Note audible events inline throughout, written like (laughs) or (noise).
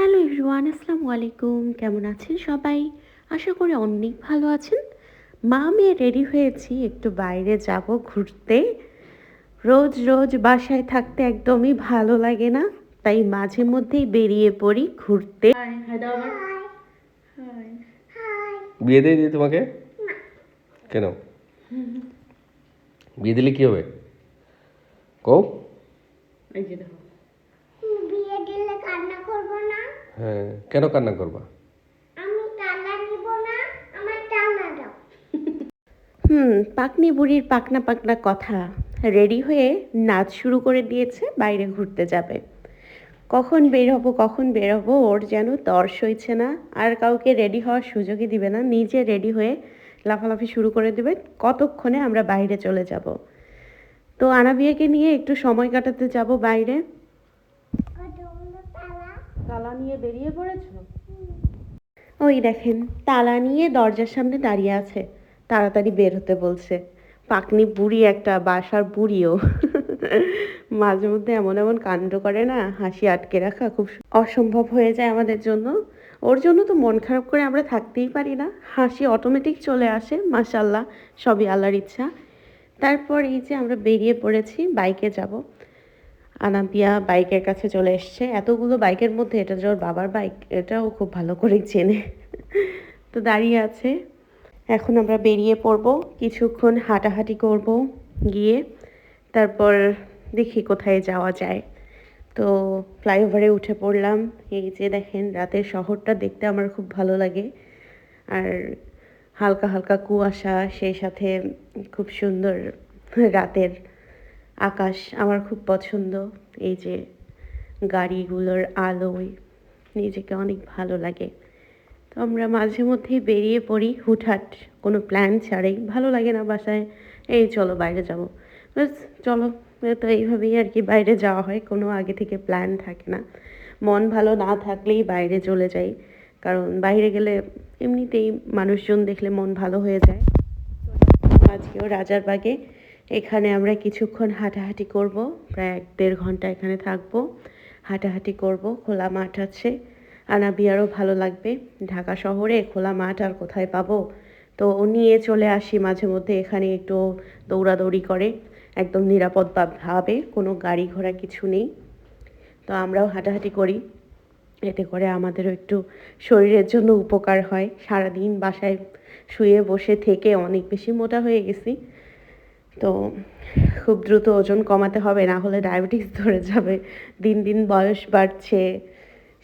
Hello everyone আসসালামু আলাইকুম। কেমন আছেন সবাই? আশা করি অনেক ভালো আছেন। মা মেয়ে রেডি হয়েছি একটু বাইরে যাব ঘুরতে। রোজ রোজ বাসায় থাকতে একদমই ভালো লাগে না তাই মাঝে মধ্যেই বেরিয়ে পড়ি ঘুরতে। বিয়ে দিয়ে দিই তোমাকে? কেন? বিয়ে দিলে কি হবে? কও? বিয়ে দিলে কান্না করব না হ্যাঁ কেন কান্না করবা? আমি টানা নিব না আমার টানা দাও। হুম পাকনি বুড়ির পাকনা পাকনা কথা রেডি হয়ে নাচ শুরু করে দিয়েছে বাইরে ঘুরতে যাবে। কখন বের হব কখন বের হব ওর যেন তর সইছে না আর কাউকে রেডি হওয়ার সুযোগই দিবে না। নিজে রেডি হয়ে লাফালাফি শুরু করে দেবে কতক্ষণে আমরা বাইরে চলে যাব। তো আনাবিয়াকে নিয়ে একটু সময় কাটাতে যাব বাইরে। তালা নিয়ে বেরিয়ে পড়েছো? ওই দেখেন, তালা নিয়ে দরজার সামনে দাঁড়িয়ে আছে। তাড়াতাড়ি বের হতে বলছে। পাকনি বুড়ি একটা, বাসার বুড়িও। মাঝে মধ্যে এমন এমন কাণ্ড করে না, হাসি আটকে রাখা খুব অসম্ভব হয়ে যায় আমাদের জন্য। ওর জন্য তো মন খারাপ করে আমরা থাকতেই পারি না। হাসি অটোমেটিক চলে আসে মাসাল্লাহ সবই আল্লাহর ইচ্ছা। তারপর এই যে আমরা বেরিয়ে পড়েছি, বাইকে যাব। আনাপিয়া বাইকের কাছে চলে এসছে। এতগুলো বাইকের মধ্যে এটা যে ওর বাবার বাইক, এটাও খুব ভালো করে চেনে। তো দাঁড়িয়ে আছে। এখন আমরা বেরিয়ে পড়ব, কিছুক্ষণ হাঁটাহাঁটি করব গিয়ে, তারপর দেখি কোথায় যাওয়া যায়। তো ফ্লাইওভারে উঠে পড়লাম। এই যে দেখেন, রাতের শহরটা দেখতে আমার খুব ভালো লাগে। আর হালকা হালকা কুয়াশা, সেই সাথে খুব সুন্দর রাতের আকাশ আমার খুব পছন্দ। এই যে গাড়িগুলোর আলোয় নিজেকে অনেক ভালো লাগে। তো আমরা মাঝে মধ্যেই বেরিয়ে পড়ি। হুটহাট কোনো প্ল্যান ছাড়াই। ভালো লাগে না বাসায়। এই চলো বাইরে যাব। ব্যাস, চলো। তো এইভাবেই আর কি বাইরে যাওয়া হয়। কোনো আগে থেকে প্ল্যান থাকে না। মন ভালো না থাকলেই বাইরে চলে যাই। কারণ বাইরে গেলে এমনিতেই মানুষজন দেখলে মন ভালো হয়ে যায়। আজকেও রাজার বাগে এখানে আমরা কিছুক্ষণ হাঁটাহাঁটি করব, প্রায় এক দেড় ঘণ্টা এখানে থাকব, হাঁটাহাঁটি করব, খোলা মাঠ আছে। আনাবিয়ারও ভালো লাগবে। ঢাকা শহরে খোলা মাঠ আর কোথায় পাবো? তো নিয়ে চলে আসি মাঝে মধ্যে এখানে একটু দৌড়াদৌড়ি করে। একদম নিরাপদ ভাবে, কোনো গাড়ি ঘোড়া কিছু নেই। তো আমরাও হাঁটাহাঁটি করি। এতে করে আমাদেরও একটু শরীরের জন্য উপকার হয়। সারাদিন বাসায় শুয়ে বসে থেকে অনেক বেশি মোটা হয়ে গেছি। তো খুব দ্রুত ওজন কমাতে হবে, না হলে ডায়াবেটিস ধরে যাবে। দিন দিন বয়স বাড়ছে,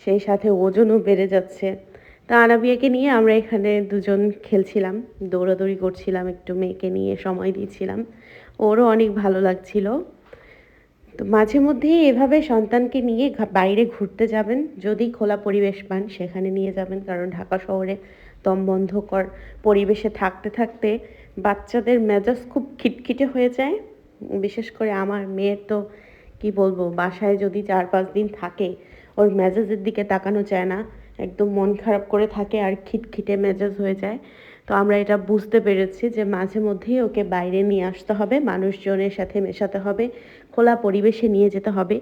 সেই সাথে ওজনও বেড়ে যাচ্ছে। তা আনাবিয়াকে নিয়ে আমরা এখানে দুজন খেলছিলাম, দৌড়াদৌড়ি করছিলাম, একটু মেয়েকে নিয়ে সময় দিয়েছিলাম। ওরও অনেক ভালো লাগছিল। তো মাঝে মধ্যেই এভাবে সন্তানকে নিয়ে বাইরে ঘুরতে যাবেন, যদি খোলা পরিবেশ পান, সেখানে নিয়ে যাবেন। কারণ ঢাকা শহরে দমবন্ধকর পরিবেশে থাকতে থাকতে বাচ্চাদের মেজাজ খুব খিটখিটে হয়ে যায়। বিশেষ করে আমার মেয়ের তো, কি বলব, বাসায় যদি চার পাঁচ দিন থাকে, ওর মেজাজের দিকে তাকানো যায় না। একদম মন খারাপ করে থাকে আর খিটখিটে মেজাজ হয়ে যায়। তো আমরা এটা বুঝতে পেরেছি যে মাঝে মধ্যেই ওকে বাইরে নিয়ে আসতে হবে, মানুষজনের সাথে মেশাতে হবে, খোলা পরিবেশে নিয়ে যেতে হবে,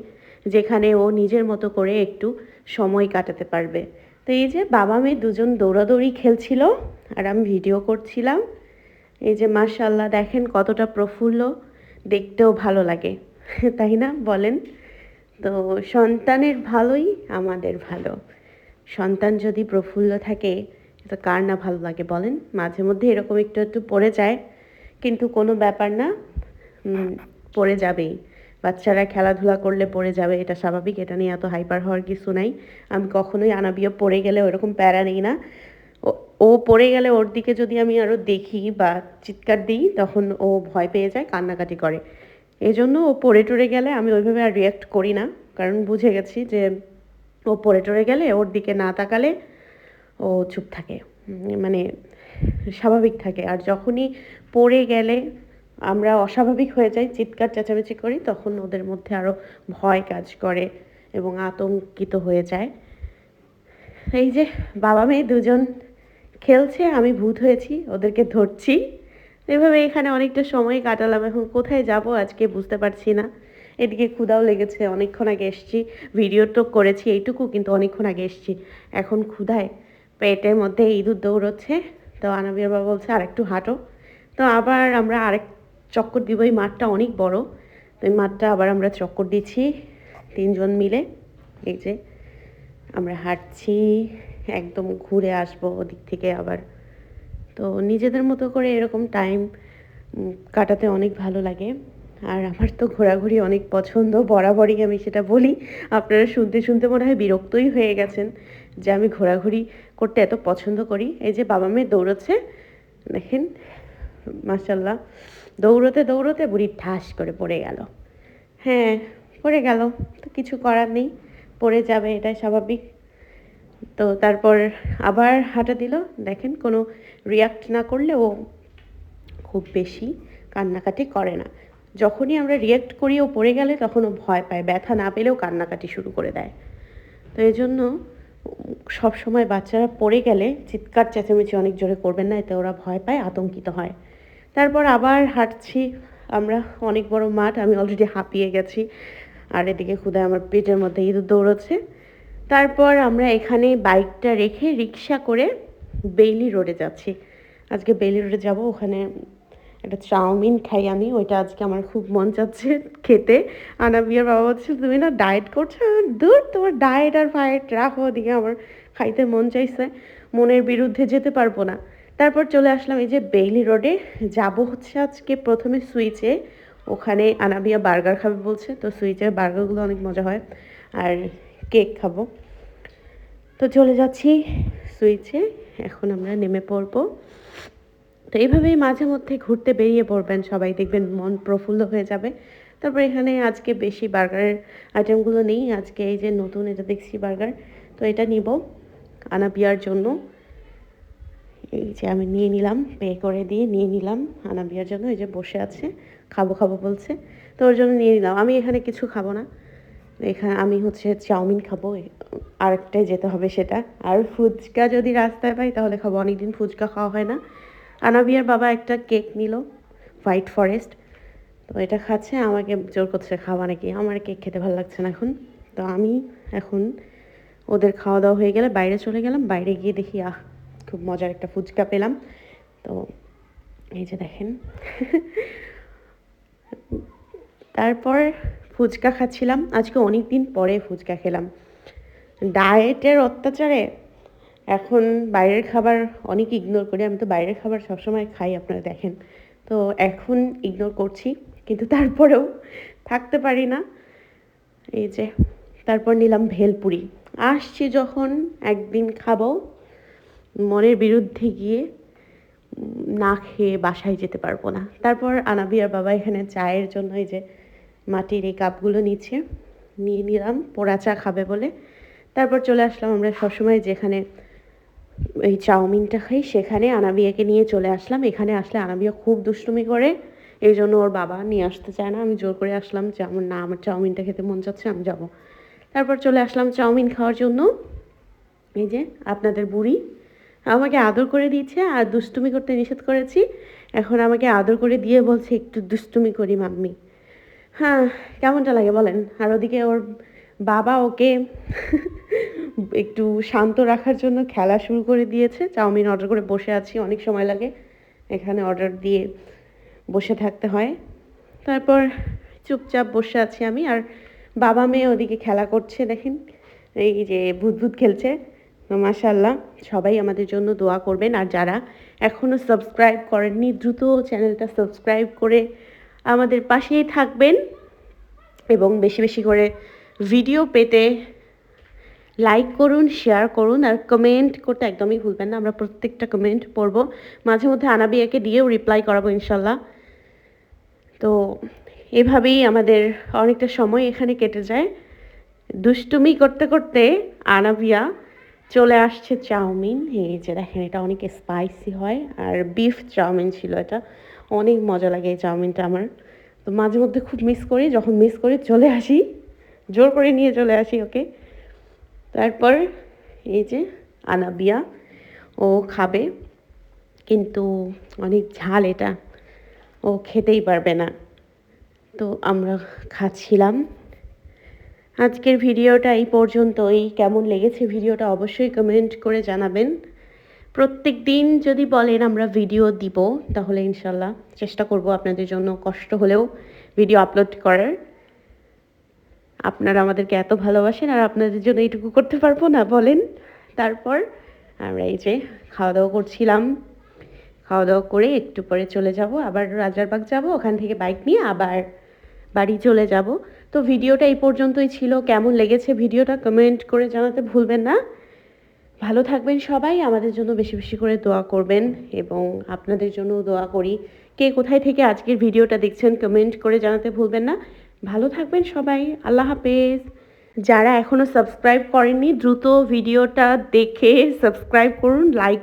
যেখানে ও নিজের মতো করে একটু সময় কাটাতে পারবে। তো এই যে বাবা মেয়ে দুজন দৌড়াদৌড়ি খেলছিল, আর আমি ভিডিও করছিলাম। এই যে মার্শাল্লাহ দেখেন কতটা প্রফুল্ল, দেখতেও ভালো লাগে। (laughs) তাই না? বলেন। তো সন্তানের ভালোই, আমাদের ভালো। সন্তান যদি প্রফুল্ল থাকে, তো কার না ভালো লাগে বলেন? মাঝে মধ্যে এরকম একটু একটু পড়ে যায়, কিন্তু কোনো ব্যাপার না পড়ে যাবেই। বাচ্চারা খেলাধুলা করলে পড়ে যাবে, এটা স্বাভাবিক, এটা নিয়ে এত হাইপার হওয়ার কিছু নাই। আমি কখনোই আনাবিও পড়ে গেলে ওরকম প্যারা নেই না। ও- পড়ে গেলে ওর দিকে যদি আমি আরও দেখি বা চিৎকার দিই, তখন ও ভয় পেয়ে যায়, কান্নাকাটি করে। এই জন্য ও পড়ে টরে গেলে আমি ওইভাবে আর রিয়াক্ট করি না। কারণ বুঝে গেছি যে ও পড়ে টরে গেলে ওর দিকে না তাকালে ও চুপ থাকে। মানে স্বাভাবিক থাকে। আর যখনই পড়ে গেলে আমরা অস্বাভাবিক হয়ে যাই, চিৎকার চেঁচামেচি করি, তখন ওদের মধ্যে আরও ভয় কাজ করে এবং আতঙ্কিত হয়ে যায়। এই যে বাবা মেয়ে দুজন খেলছে, আমি ভূত হয়েছি, ওদেরকে ধরছি। এভাবে এখানে অনেকটা সময় কাটালাম, এখন কোথায় যাব আজকে বুঝতে পারছি না। এদিকে ক্ষুদাও লেগেছে, অনেকক্ষণ আগে এসেছি ভিডিও তো করেছি এইটুকু, কিন্তু অনেকক্ষণ আগে এসেছি। এখন ক্ষুধায়, পেটের মধ্যে ইঁদুর দৌড়চ্ছে, তো আনাবিয়ার বাবা বলছে আর একটু হাঁটো। তো আবার আমরা আরেক চক্কর দিব, এই মাঠটা অনেক বড়, তো এই মাঠটা আবার আমরা চক্কর দিচ্ছি, তিনজন মিলে, এই যে, আমরা হাঁটছি। একদম ঘুরে আসব ওদিক থেকে আবার। তো নিজেদের মতো করে এরকম টাইম কাটাতে অনেক ভালো লাগে। আর আমার তো ঘোরাঘুরি অনেক পছন্দ, বরাবরই আমি সেটা বলি। আপনারা শুনতে শুনতে মনে হয় বিরক্তই হয়ে গেছেন যে আমি ঘোরাঘুরি করতে এত পছন্দ করি। এই যে বাবা মেয়ে দৌড়চ্ছে, দেখেন মাসাল্লাহ দৌড়তে দৌড়তে বুড়ি ঠাস করে পড়ে গেল। হ্যাঁ পড়ে গেল, তো কিছু করার নেই, পড়ে যাবে, এটাই স্বাভাবিক। তো তারপর আবার হাঁটা দিল। দেখেন, কোনো রিয়াক্ট না করলে ও খুব বেশি কান্নাকাটি করে না। যখনই আমরা রিয়াক্ট করি, ও পড়ে গেলে তখন ও ভয় পায়, ব্যথা না পেলেও কান্নাকাটি শুরু করে দেয়। তো এই জন্য সবসময় বাচ্চারা পড়ে গেলে চিৎকার, চেঁচামেচি অনেক জোরে করবেন না, এতে ওরা ভয় পায়, আতঙ্কিত হয়। তারপর আবার হাঁটছি। আমরা অনেক বড় মাঠ, আমি অলরেডি হাঁপিয়ে গেছি। আর এদিকে ক্ষুদায় আমার পেটের মধ্যে ইঁদুর দৌড়চ্ছে। তারপর আমরা এখানে বাইকটা রেখে রিক্সা করে বেইলি রোডে যাচ্ছি। আজকে বেইলি রোডে যাব, ওখানে একটা চাউমিন খাই আমি, ওইটা আজকে আমার খুব মন চাচ্ছে খেতে। আনাবিয়ার বাবা বলছে, তুমি না ডায়েট করছ? দূর, তোমার ডায়েট আর ফায়েট রাখো ওদিকে, আমার খাইতে মন চাইছে। মনের বিরুদ্ধে যেতে পারব না। তারপর চলে আসলাম এই যে বেইলি রোডে। যাব হচ্ছে আজকে প্রথমে সুইচে। ওখানে আনাবিয়া বার্গার খাবে বলছে, তো সুইচের বার্গারগুলো অনেক মজা হয়। আর কেক খাব। তো চলে যাচ্ছি সুইচে, এখন আমরা নেমে পড়ব। তো এইভাবেই মাঝে মধ্যে ঘুরতে বেরিয়ে পড়বেন সবাই, দেখবেন মন প্রফুল্ল হয়ে যাবে। তারপর এখানে আজকে বেশি বার্গারের আইটেমগুলো নেই, আজকে এই যে নতুন এটা দেখছি বার্গার, তো এটা নিব আনা বিয়ার জন্য। এই যে আমি নিয়ে নিলাম, পে করে দিয়ে নিয়ে নিলাম আনা বিয়ার জন্য, এই যে বসে আছে, খাব খাব বলছে। তো ওর জন্য নিয়ে নিলাম, আমি এখানে কিছু খাব না। এখানে আমি হচ্ছে চাউমিন খাব, আরেকটাই যেতে হবে সেটা। আর ফুচকা যদি রাস্তায় পাই, তাহলে খাব। অনেকদিন ফুচকা খাওয়া হয় না। আনাবিয়ার বাবা একটা কেক নিল, হোয়াইট ফরেস্ট। তো এটা খাচ্ছে, আমাকে জোর করছে খাওয়া নাকি। আমার কেক খেতে ভালো লাগছে না এখন। তো আমি এখন ওদের খাওয়া দাওয়া হয়ে গেলে বাইরে চলে গেলাম। বাইরে গিয়ে দেখি, আহ, খুব মজার একটা ফুচকা পেলাম। তো এই যে দেখেন। (laughs) তারপর ফুচকা খাচ্ছিলাম। আজকে অনেক দিন পরে ফুচকা খেলাম। ডায়েটের অত্যাচারে এখন বাইরের খাবার অনেক ইগনোর করি। আমি তো বাইরের খাবার সবসময় খাই, আপনারা দেখেন। তো এখন ইগনোর করছি, কিন্তু তারপরেও থাকতে পারি না। এই যে, তারপর নিলাম ভেলপুরি। আসছি যখন একদিন খাব, মনের বিরুদ্ধে গিয়ে না খেয়ে বাসায় যেতে পারব না। তারপর আনাবিয়ার বাবা এখানে চায়ের জন্য এই যে মাটির এই কাপগুলো নিচ্ছে নিয়ে নিলাম, পোড়া চা খাবে বলে। তারপর চলে আসলাম আমরা সবসময় যেখানে এই চাউমিনটা খাই, সেখানে আনাবিয়াকে নিয়ে চলে আসলাম। এখানে আসলে আনাবিয়া খুব দুষ্টুমি করে, এই জন্য ওর বাবা নিয়ে আসতে চায় না। আমি জোর করে আসলাম যে আমার না, আমার চাউমিনটা খেতে মন চাচ্ছে, আমি যাব। তারপর চলে আসলাম চাউমিন খাওয়ার জন্য। এই যে আপনাদের বুড়ি আমাকে আদর করে দিয়েছে, আর দুষ্টুমি করতে নিষেধ করেছি। এখন আমাকে আদর করে দিয়ে বলছে, একটু দুষ্টুমি করি, মাম্মি। হ্যাঁ কেমনটা লাগে বলেন? আর ওদিকে ওর বাবা ওকে একটু শান্ত রাখার জন্য খেলা শুরু করে দিয়েছে। চাউমিন অর্ডার করে বসে আছি, অনেক সময় লাগে। এখানে অর্ডার দিয়ে বসে থাকতে হয়। তারপর চুপচাপ বসে আছি আমি। আর বাবা মেয়ে ওদিকে খেলা করছে, দেখেন। এই যে ভূত ভূত খেলছে। মাশাল্লাহ সবাই আমাদের জন্য দোয়া করবেন। আর যারা এখনও সাবস্ক্রাইব করেননি, দ্রুত চ্যানেলটা সাবস্ক্রাইব করে আমাদের পাশেই থাকবেন এবং বেশি বেশি করে ভিডিও পেতে লাইক করুন শেয়ার করুন আর কমেন্ট করতে একদমই ভুলবেন না। আমরা প্রত্যেকটা কমেন্ট পড়ব। মাঝে মধ্যে আনাবিয়াকে দিয়েও রিপ্লাই করাবো ইনশাল্লাহ। তো এভাবেই আমাদের অনেকটা সময় এখানে কেটে যায়। দুষ্টুমি করতে করতে আনাবিয়া চলে আসছে চাউমিন। এই যে দেখেন, এটা অনেক স্পাইসি হয়। আর বিফ চাউমিন ছিল এটা। অনেক মজা লাগে এই চাউমিনটা আমার। তো মাঝে মধ্যে খুব মিস করি, যখন মিস করি চলে আসি, জোর করে নিয়ে চলে আসি ওকে। তারপর এই যে আনাবিয়া, ও খাবে, কিন্তু অনেক ঝাল এটা, ও খেতেই পারবে না। তো আমরা খাচ্ছিলাম। আজকের ভিডিওটা এই পর্যন্তই। কেমন লেগেছে ভিডিওটা অবশ্যই কমেন্ট করে জানাবেন। প্রত্যেক দিন যদি বলেন আমরা ভিডিও দিব, তাহলে ইনশাল্লাহ চেষ্টা করব আপনাদের জন্য কষ্ট হলেও ভিডিও আপলোড করার। আপনারা আমাদেরকে এত ভালোবাসেন আর আপনাদের জন্য এইটুকু করতে পারব না, বলেন। তারপর আমরা এই যে খাওয়া দাওয়া করছিলাম। খাওয়া দাওয়া করে একটু পরে চলে যাব, আবার রাজারবাগ যাব, ওখান থেকে বাইক নিয়ে আবার বাড়ি চলে যাব। তো ভিডিওটা এই পর্যন্তই ছিল। কেমন লেগেছে ভিডিওটা কমেন্ট করে জানাতে ভুলবেন না। ভালো থাকবেন সবাই, আমাদের জন্য বেশি বেশি করে দোয়া করবেন এবং আপনাদের জন্য দোয়া করি। কে কোথায় থেকে আজকের ভিডিওটা দেখছেন কমেন্ট করে জানাতে ভুলবেন না। ভালো থাকবেন সবাই, আল্লাহ হাফেজ। যারা এখনও সাবস্ক্রাইব করেননি, দ্রুত ভিডিওটা দেখে সাবস্ক্রাইব করুন লাইক